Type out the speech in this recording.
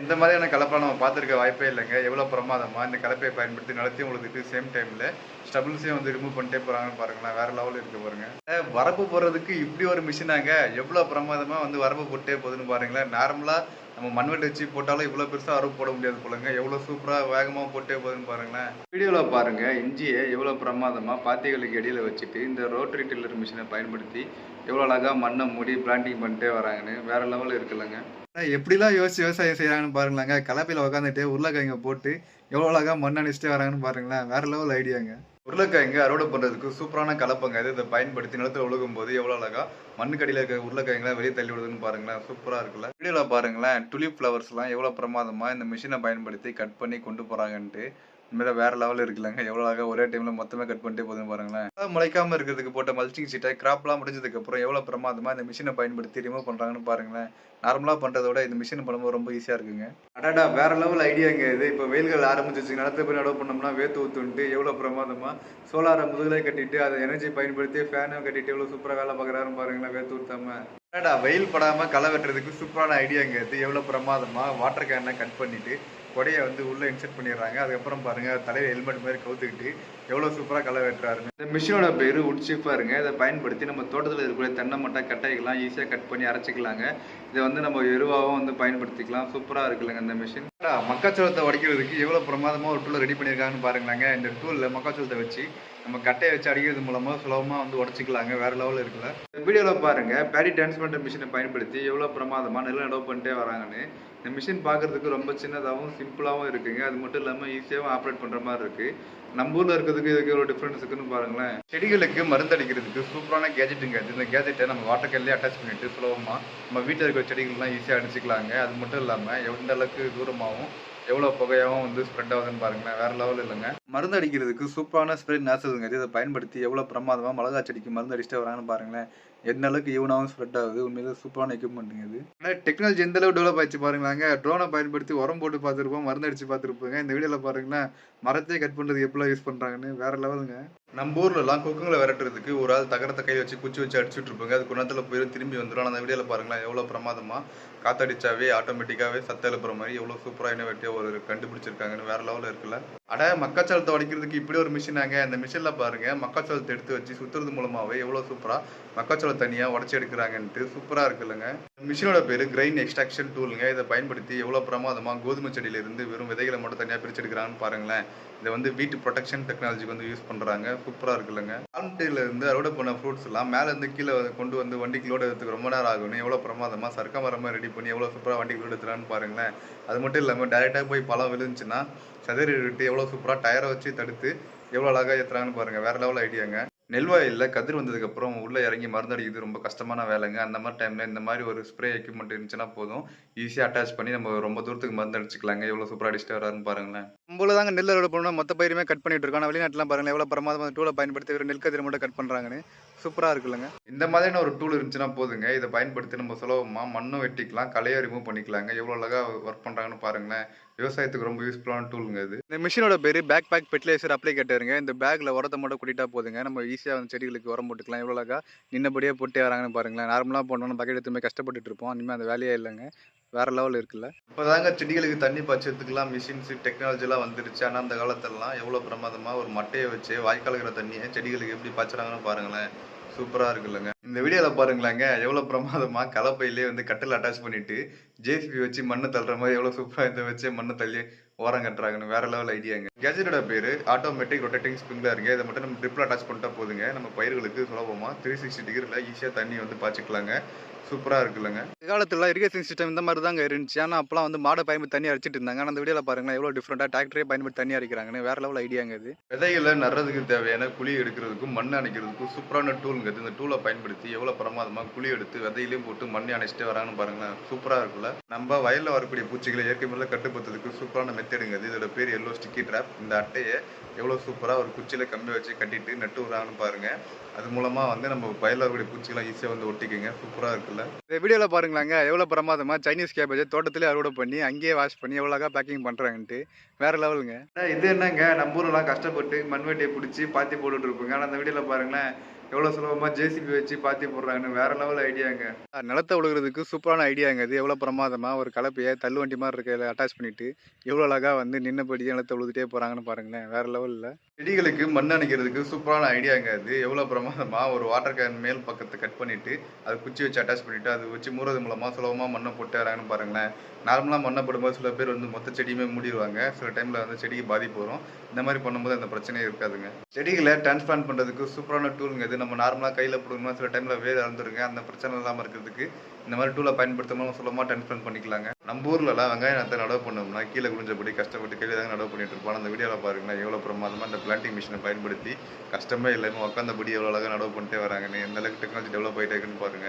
இந்த மாதிரியான கலப்பை நம்ம பார்த்துருக்க வாய்ப்பே இல்லைங்க. எவ்வளோ பிரமாதமாக இந்த கலப்பையை பயன்படுத்தி நிலத்தையும் உழுதுட்டு சேம் டைமில் ஸ்டபிள்ஸையும் வந்து ரிமூவ் பண்ணிட்டே போகிறாங்கன்னு பாருங்களேன். வேறு லெவலில் இருக்க பாருங்க. வரப்பு போடுறதுக்கு இப்படி ஒரு மிஷினாங்க எவ்வளோ பிரமாதமாக வந்து வரப்பு போட்டே போகுதுன்னு பாருங்களேன். நார்மலாக நம்ம மண்வெட்டு வச்சு போட்டாலும் இவ்வளோ பெருசாக அறுப்பு போட முடியாது போலங்க. எவ்வளோ சூப்பராக வேகமாக போட்டே போகுதுன்னு பாருங்களேன். வீடியோவில் பாருங்கள் இஞ்சியை எவ்வளோ பிரமாதமாக பாத்திகளுக்கு இடையில வச்சுட்டு இந்த ரோட்டரி டில்லர் மிஷினை பயன்படுத்தி எவ்வளோ அழகாக மண்ணை மூடி பிளான்டிங் பண்ணிட்டே வராங்கன்னு வேறு லெவலில் இருக்குல்லங்க எப்படிலாம் யோசிச்சு விவசாயம் செய்கிறாங்கன்னு பாருங்களாங்க. கலப்பையில் உட்காந்துட்டு உருளைக்கிழங்க போட்டு எவ்வளோ அழகா மண் அணிச்சிட்டே வராங்கன்னு பாருங்களேன். வேற லெவல் ஐடியாங்க உருளைக்கிழங்கு அறுவடை பண்ணுறதுக்கு சூப்பரான கலப்பங்க. இது இதை பயன்படுத்தி நிலத்துல ஒழுகும் போது எவ்வளோ அழகா மண்ணுக்கடியில் இருக்க உருளைக்கிழங்குலாம் வெளியே தள்ளி விடுதுன்னு பாருங்களேன். சூப்பராக இருக்குல்ல. வீடியோவில் பாருங்களேன் டுலிப் ஃப்ளவர்ஸ்லாம் எவ்வளோ பிரமாதமாக இந்த மிஷினை பயன்படுத்தி கட் பண்ணி கொண்டு போகிறாங்கன்ட்டு உண்மையில வேற லெவல் இருக்குல்லங்க. எவ்வளோ அழகா ஒரே டைம்ல மொத்தமே கட் பண்ணிட்டே போதும் பாருங்களேன். அதாவது முளைக்காம இருக்கிறதுக்கு போட்ட மல்ச்சிங் சீட்டை கிராப்லாம் முடிஞ்சதுக்கு அப்புறம் எவ்வளோ பிரமாதமா இந்த மிஷினை பயன்படுத்தி ரிமூவ் பண்றாங்கன்னு பாருங்களேன். நார்மலா பண்றதை விட இந்த மிஷின் பண்ணும்போது ரொம்ப ஈஸியா இருக்குங்க. அடாடா வேற லெவல் ஐடியாங்க இது. இப்போ வெயில்கள் ஆரம்பிச்சிச்சு நிலத்தை போய் நடவு பண்ணோம்னா வேத்து ஊத்துன்ட்டு எவ்வளோ பிரமாதமா சோலாரை முதுகலை கட்டிட்டு அதை எனர்ஜி பயன்படுத்தி ஃபேனும் கட்டிட்டு எவ்வளோ சூப்பராக வேலை பார்க்குறாருன்னு பாருங்களேன் வேத்து ஊத்தாம. ஏடா வெயில் படாம களை வெட்டுறதுக்கு சூப்பரான ஐடியாங்க இது எவ்வளவு பிரமாதமா வாட்டர் கேனை கட் பண்ணிட்டு கொடையை வந்து உள்ள இன்செர்ட் பண்ணிடுறாங்க. அதுக்கப்புறம் பாருங்க தலையில ஹெல்மெட் மாதிரி கவுத்துக்கிட்டு எவ்வளவு சூப்பரா களை வெட்டுறாருங்க இந்த மிஷினோட பேரு உட்சிஃபா இருங்க. இதை பயன்படுத்தி நம்ம தோட்டத்தில் இருக்கக்கூடிய தென்னை மட்டை கட்டைகள்லாம் ஈஸியா கட் பண்ணி அரைச்சிக்கலாங்க. இதை வந்து நம்ம எருவாகவும் வந்து பயன்படுத்திக்கலாம். சூப்பரா இருக்குல்லங்க இந்த மிஷின் மக்காச்சோளத்தை உடைக்கிறதுக்கு எவ்வளவு பிரமாதமா ஒரு டூலை ரெடி பண்ணியிருக்காங்கன்னு பாருங்களாங்க. இந்த டூல்ல மக்காச்சோளத்தை வச்சு நம்ம கட்டையை வச்சு அடிக்கிறது மூலமாக சுலபமாக வந்து உடச்சிக்கலாங்க வேற லெவலில் இருக்குல்ல இந்த வீடியோவில் பாருங்க பேடி டிரான்ஸ்பிளான்ட் மிஷினை பயன்படுத்தி எவ்வளோ பிரமாதமாக நிலம் நடவு பண்ணிட்டே வராங்கன்னு. இந்த மிஷின் பார்க்கறதுக்கு ரொம்ப சின்னதாகவும் சிம்பிளாகவும் இருக்குங்க. அது மட்டும் இல்லாமல் ஈஸியாகவும் ஆப்ரேட் பண்ணுற மாதிரி இருக்கு. நம்ம ஊரில் இருக்கிறதுக்கு இதுக்கு எவ்வளோ டிஃப்ரென்ஸ் இருக்குன்னு பாருங்களேன். செடிகளுக்கு மருந்து அடிக்கிறதுக்கு சூப்பரான கேஜெட்டுங்க இந்த கேஜெட்டை நம்ம வாட்டர் கேன்லேயே அட்டாச் பண்ணிட்டு சுலபமாக நம்ம வீட்டில் இருக்கிற செடிகள்லாம் ஈஸியாக அடிச்சுக்கலாங்க. அது மட்டும் இல்லாமல் எந்த அளவுக்கு தூரமாகவும் எவ்வளோ புகையாகவும் வந்து ஸ்ப்ரெட் ஆகுதுன்னு பாருங்களேன். வேற லெவல் இல்லைங்க. மருந்து அடிக்கிறதுக்கு சூப்பரான ஸ்ப்ரெட் நேசலுங்க இதை பயன்படுத்தி எவ்வளோ பிரமாதமாக மிளகா செடிக்கு மருந்து அடிச்சுட்டு வராங்கன்னு பாருங்களேன். எந்த அளவுக்கு ஈவனாகவும் ஸ்ப்ரெட் ஆகுது உண்மையிலே சூப்பரான எக்யூப்மெண்ட்டுங்க இது. ஆனால் டெக்னாலஜி எந்த அளவு டெவலப் ஆயிடுச்சு பாருங்களாங்க. ட்ரோனை பயன்படுத்தி உரம் போட்டு பார்த்துருப்போம் மருந்து அடிச்சு பார்த்துருப்போங்க. இந்த வீடியோவில் பாருங்களேன் மரத்தையே கட் பண்ணுறது எப்படிலாம் யூஸ் பண்ணுறாங்கன்னு வேற லெவலுங்க நம்ம ஊர்லலாம் குக்குங்களை விரட்டுறதுக்கு ஒரு ஆள் தகரத்தை கை வச்சு குச்சி வச்சு அடிச்சுட்டு இருப்பாங்க. அது குணத்தில் போயிடும் திரும்பி வந்துடும் அந்த வீடியோவில் பாருங்களேன் எவ்வளோ பிரமாதமாக காத்தடிச்சாவே ஆட்டோமேட்டிக்காவே சத்த எழுப்புற மாதிரி எவ்வளோ சூப்பராக இன்னோவேட்டிவ் ஒரு கண்டுபிடிச்சிருக்காங்கன்னு வேற லெவலில் இருக்குல்ல. அட மக்காச்சோளத்தை உடைக்கிறதுக்கு இப்படி ஒரு மிஷினாங்க அந்த மிஷினில் பாருங்க மக்காச்சோளத்தை எடுத்து வச்சு சுத்துறது மூலமாகவே எவ்வளோ சூப்பராக மக்காச்சோள தனியாக உடச்சி எடுக்கிறாங்கன்ட்டு சூப்பராக இருக்குல்லங்க மிஷினோட பேர் கிரைன் எக்ஸ்ட்ராக்ஷன் டூலுங்க இதை பயன்படுத்தி எவ்வளோ பிரமாதமாக கோதுமை செடியிலிருந்து வெறும் விதைகளை மட்டும் தனியாக பிரிச்செடுக்கிறாங்கன்னு பாருங்களேன். இதை வந்து வீட்டு ப்ரொடெக்ஷன் டெக்னாலஜிக்கு வந்து யூஸ் பண்ணுறாங்க சூப்பராக இருக்குல்லங்க. ஆல்மட்டியில இருந்து அறுவடை பண்ண ஃப்ரூட்ஸ் எல்லாம் மேலே இருந்து கீழே கொண்டு வந்து வண்டிக்கு லோடு எடுத்துக்கு ரொம்ப நேரம் ஆகணும் எவ்வளோ பிரமாதமாக சர்க்க மரமாக ரெடி பண்ணி எவ்வளோ சூப்பராக வண்டிக்கு லோடு எடுத்துலான்னு பாருங்களேன். அது மட்டும் இல்லாமல் டேரெக்டாக போய் பழம் விழுந்துச்சுன்னா சதறி விட்டு எவ்வளோ சூப்பராக டயரை வச்சு தடுத்து எவ்வளோ அழகாக ஏற்றுறாங்கன்னு பாருங்கள் வேற லெவல் ஐடியாங்க நெல்வாயில் கதிர் வந்ததுக்கப்புறம் உள்ளே இறங்கி மருந்து அடிக்கிறது ரொம்ப கஷ்டமான வேலைங்க. அந்த மாதிரி டைமில் இந்த மாதிரி ஒரு ஸ்ப்ரே எக்யூப்மெண்ட் இருந்துச்சுன்னா போதும். ஈஸியாக அட்டாச் பண்ணி நம்ம ரொம்ப தூரத்துக்கு மருந்து அடிச்சுக்கலாங்க. எவ்வளோ சூப்பராக அடிச்சுட்டு வராருன்னு பாருங்களேன். நம்மள தாங்க நெல் அறுவடை பண்ணணும் மொத்த பயிருமே கட் பண்ணிட்டு இருக்கோம் ஆனால் வெளிநாட்டுலாம் பாருங்களேன் எவ்வளோ பிரமாதமாக டூலை பயன்படுத்தி நெல் கதிரை மட்டும் கட் பண்ணுறாங்கன்னு சூப்பராக இருக்குல்லங்க. இந்த மாதிரியான ஒரு டூல் இருந்துச்சுன்னா போதுங்க. இதை பயன்படுத்தி நம்ம சுலபமாக மண்ணும் வெட்டிக்கலாம் களையை ரிமூவ் பண்ணிக்கலாங்க. எவ்வளோ அழகாக ஒர்க் பண்ணுறாங்கன்னு பாருங்களேன். விவசாயத்துக்கு ரொம்ப யூஸ்ஃபுல்லான டூலுங்க இது. இந்த மிஷினோட பேர் பேக் பேக் ஃபெர்டிலைசர் அப்ளிகேட்டருங்க இந்த பேக்கில் உரத்தை மட்டும் கூட்டிட்டா போதுங்க. நம்ம ஈஸியாக வந்து செடிகளுக்கு உரம் போட்டுக்கலாம். எவ்வளோ அழகா நின்னபடியே போட்டே வராங்கன்னு பாருங்களேன். நார்மலாக போனோம்னா பக்கெட் எடுத்துமே கஷ்டப்பட்டுட்டு இருப்போம். இனிமேல் அந்த வேலையே இல்லைங்க. வேற லெவல் இருக்குல்ல. இப்போதாங்க செடிகளுக்கு தண்ணி பாய்ச்சறதுக்குலாம் மிஷின்ஸ் டெக்னாலஜிலாம் வந்துருச்சு. ஆனால் அந்த காலத்துலலாம் எவ்வளோ பிரமாதமாக ஒரு மட்டையை வச்சு வாய்க்காலுக்கிற தண்ணியை செடிகளுக்கு எப்படி பாய்ச்சுறாங்கன்னு பாருங்களேன். சூப்பராக இருக்குல்லங்க. இந்த வீடியோவில் பாருங்களேங்க எவ்வளோ பிரமாதமாக கலப்பையிலே வந்து கட்டில் அட்டாச் பண்ணிட்டு ஜேசிபி வச்சு மண்ணு தள்ளுற மாதிரி எவ்வளோ சூப்பராக இதை வச்சு மண்ணு தள்ளி ஓரம் கட்டுறாங்கன்னு வேற லெவல் ஐடியாங்க கேஜெட்டோட பேர் ஆட்டோமேட்டிக் ரொட்டேட்டிங் ஸ்ப்ரிங்லருங்க இதை மட்டும் நம்ம ட்ரிப்பில் அட்டாச் பண்ணிட்டா போதுங்க. நம்ம பயிர்களுக்கு சுலபமாக த்ரீ சிக்ஸ்டி டிகிரியில் ஈஸியாக தண்ணி வந்து பாய்ச்சிக்கலாங்க. சூப்பராக இருக்குல்லங்க. காலத்துல இரிகேஷன் சிஸ்டம் இந்த மாதிரி தாங்க இருந்துச்சு. ஆனால் அப்பலாம் வந்து மாடை பயன்படுத்தி தண்ணி அடிச்சிட்டு இருந்தாங்க. ஆனால் அந்த வீடியோவில் பாருங்களேன் எவ்வளோ டிஃப்ரெண்ட்டாக டிராக்டரே பயன்படுத்தி தண்ணி அடிக்கிறாங்கன்னு வேற லெவல் ஐடியாங்க இது. விதைகளை நடுறதுக்கு தேவையான குழி எடுக்கிறதுக்கும் மண் அணைக்கிறதுக்கும் சூப்பரான டூலுங்க இந்த டூலை பயன்படுத்தி எவ்வளோ பிரமாதமாக குழி எடுத்து விதையிலையும் போட்டு மண்ணை அணைச்சிட்டே வராங்கன்னு பாருங்களேன். சூப்பராக இருக்குல்ல. நம்ம வயலில் வரக்கூடிய பூச்சிகளை இயற்கை முறையில் கட்டுப்படுத்துறதுக்கு சூப்பரான மெத்தடுங்க இதோட பேர் எல்லோ ஸ்டிக்கி ட்ராப் இந்த அட்டையை எவ்வளோ சூப்பராக ஒரு குச்சியில் கம்பி வச்சு கட்டிட்டு நட்டு விடுறாங்கன்னு பாருங்கள் அது மூலமாக வந்து நம்ம வயலில் வரக்கூடிய பூச்சிகளை ஈஸியாக வந்து ஒட்டிக்குங்க. சூப்பராக இருக்குல்ல. இந்த வீடியோவில் பாருங்களாங்க. எவ்வளோ பிரமாதமாக சைனீஸ் கேபேஜை தோட்டத்திலே அறுவடை பண்ணி அங்கேயே வாஷ் பண்ணி எவ்வளோக்கா பேக்கிங் பண்ணுறாங்கன்ட்டு வேற லெவலுங்க இது என்னங்க? நம்ம ஊரெலாம் கஷ்டப்பட்டு மண்வெட்டியை பிடிச்சி பாத்தி போட்டுட்டு இருப்போங்க. ஆனால் அந்த வீடியோவில் பாருங்களேன். எவ்வளோ சுலபமாக ஜேசிபி வச்சு பாத்தி போடுறாங்கன்னு வேற லெவல் ஐடியாங்க நிலத்தை உழுகிறதுக்கு சூப்பரான ஐடியாங்க இது. எவ்வளோ பிரமாதமாக ஒரு கலப்பையை தள்ளு வண்டி மாதிரி இருக்க அட்டாச் பண்ணிட்டு எவ்வளோ அழகாக வந்து நின்னபடியே நிலத்தை உழுதுட்டே போகிறாங்கன்னு பாருங்களேன். வேற லெவலில் செடிகளுக்கு மண் அணைக்கிறதுக்கு சூப்பரான ஐடியாங்க அது எவ்வளோ பிரமாதமாக ஒரு வாட்டர் கேன் மேல் பக்கத்தை கட் பண்ணிட்டு அது குச்சி வச்சு அட்டாச் பண்ணிட்டு அது வச்சு மூறது மூலமாக சுலபமாக மண்ணை போட்டு வராங்கன்னு பாருங்களேன். நார்மலாக மண்ணை போடும்போது சில பேர் வந்து மொத்த செடியுமே மூடிடுவாங்க சில டைமில் வந்து செடிக்கு பாதிப்பு வரும். இந்த மாதிரி பண்ணும்போது அந்த பிரச்சனையே இருக்காதுங்க. செடிகளை டிரான்ஸ்பிளான்ட் பண்ணுறதுக்கு சூப்பரான டூலுங்க இது. நம்ம நார்மலாக கையில் போடணும்னா சில டைமில் வேர் இறந்துருங்க. அந்த பிரச்சனை இல்லாமல் இருக்கிறதுக்கு இந்த மாதிரி டூலை பயன்படுத்தணும் சுலபமாக டிரான்ஸ்பிளான்ட் பண்ணிக்கலாங்க. நம்ம ஊர்லலாம் வெங்காயம் நத்தை நடவு பண்ணோம்னா கீழே குடிஞ்சபடி கஷ்டப்பட்டு கையில் தாங்க நடவு பண்ணிட்டு இருப்போம். அந்த வீடியோவில் பாருங்களேன் எவ்வளோ பிரமாதமாக அந்த பிளான்டிங் மிஷினை பயன்படுத்தி கஷ்டமே இல்லாமல் உட்காந்தபடி எவ்வளோ அழகாக நடவு பண்ணிட்டே வராங்கன்னு எந்த அளவுக்கு டெக்னாலஜி டெவலப் ஆகிட்டே இருக்குன்னு பாருங்க.